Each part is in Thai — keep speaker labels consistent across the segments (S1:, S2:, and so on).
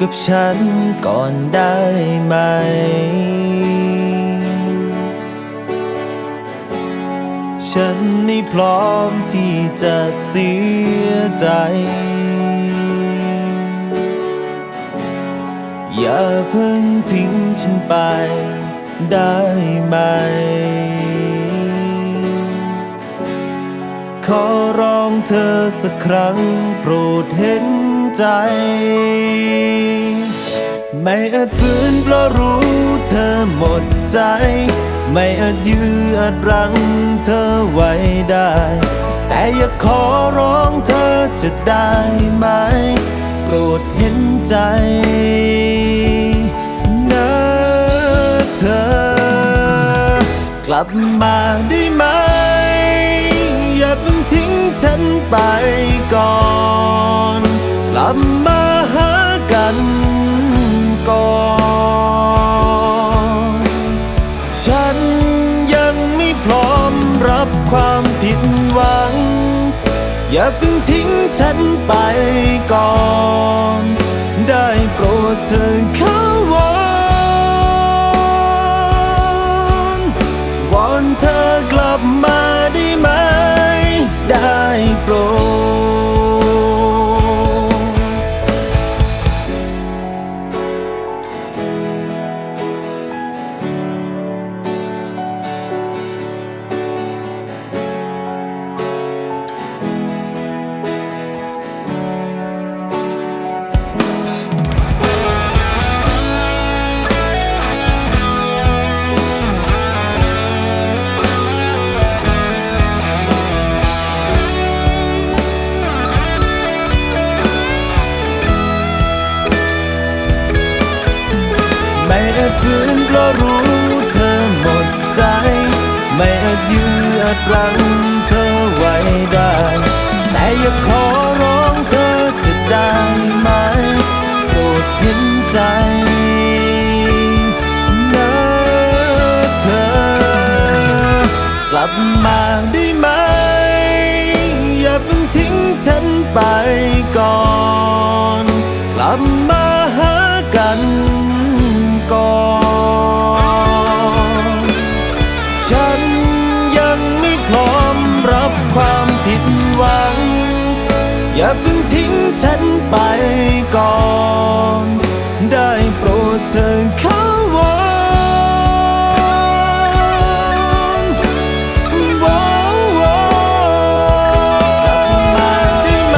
S1: กับฉันก่อนได้ไหม ฉันไม่พร้อมที่จะเสียใจ อย่าเพิ่งทิ้งฉันไปได้ไหม ขอร้องเธอสักครั้งโปรดเห็น ใจ ไม่อาจฝืนเพราะรู้เธอหมดใจ ไม่อาจยื้ออาจรั้งเธอไว้ได้ แต่อย่าขอร้องเธอจะได้ไหมโปรดเห็นใจนะเธอ กลับมาได้ไหม อย่าเพิ่งทิ้งฉันไปก่อน กลับมาหากันก่อนฉันยังไม่พร้อมรับความผิดหวัง อย่าเพิ่งทิ้งฉันไปก่อน ได้โปรดเธอเข้าว ฝืนเพราะรู้เธอหมดใจ ไม่อาจยื้ออาจรั้งเธอไว้ได้ แต่อย่าขอร้องเธอจะได้ไหมโปรดเห็นใจนะเธอ กลับมาได้ไหม อย่าเพิ่งทิ้งฉันไปก่อน กลับมา อย่าเพิ่งทิ้งฉันไปก่อน ได้โปรดเธอเข้าวอนวอนวอนมาได้ไหม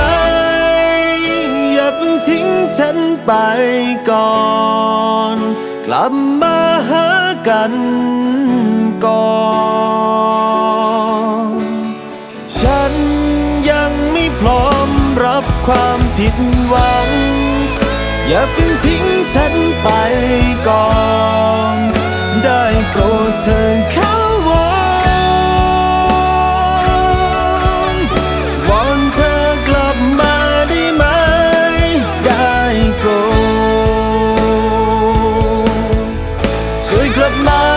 S1: อย่าเพิ่งทิ้งฉันไปก่อน กลับมาหากันก่อน ความผิดหวัง อย่าเพิ่งทิ้งฉันไปก่อน ได้โปรดเธอเข้าวอนวอนเธอกลับมาได้ไหม ได้โปรดช่วยกลับมา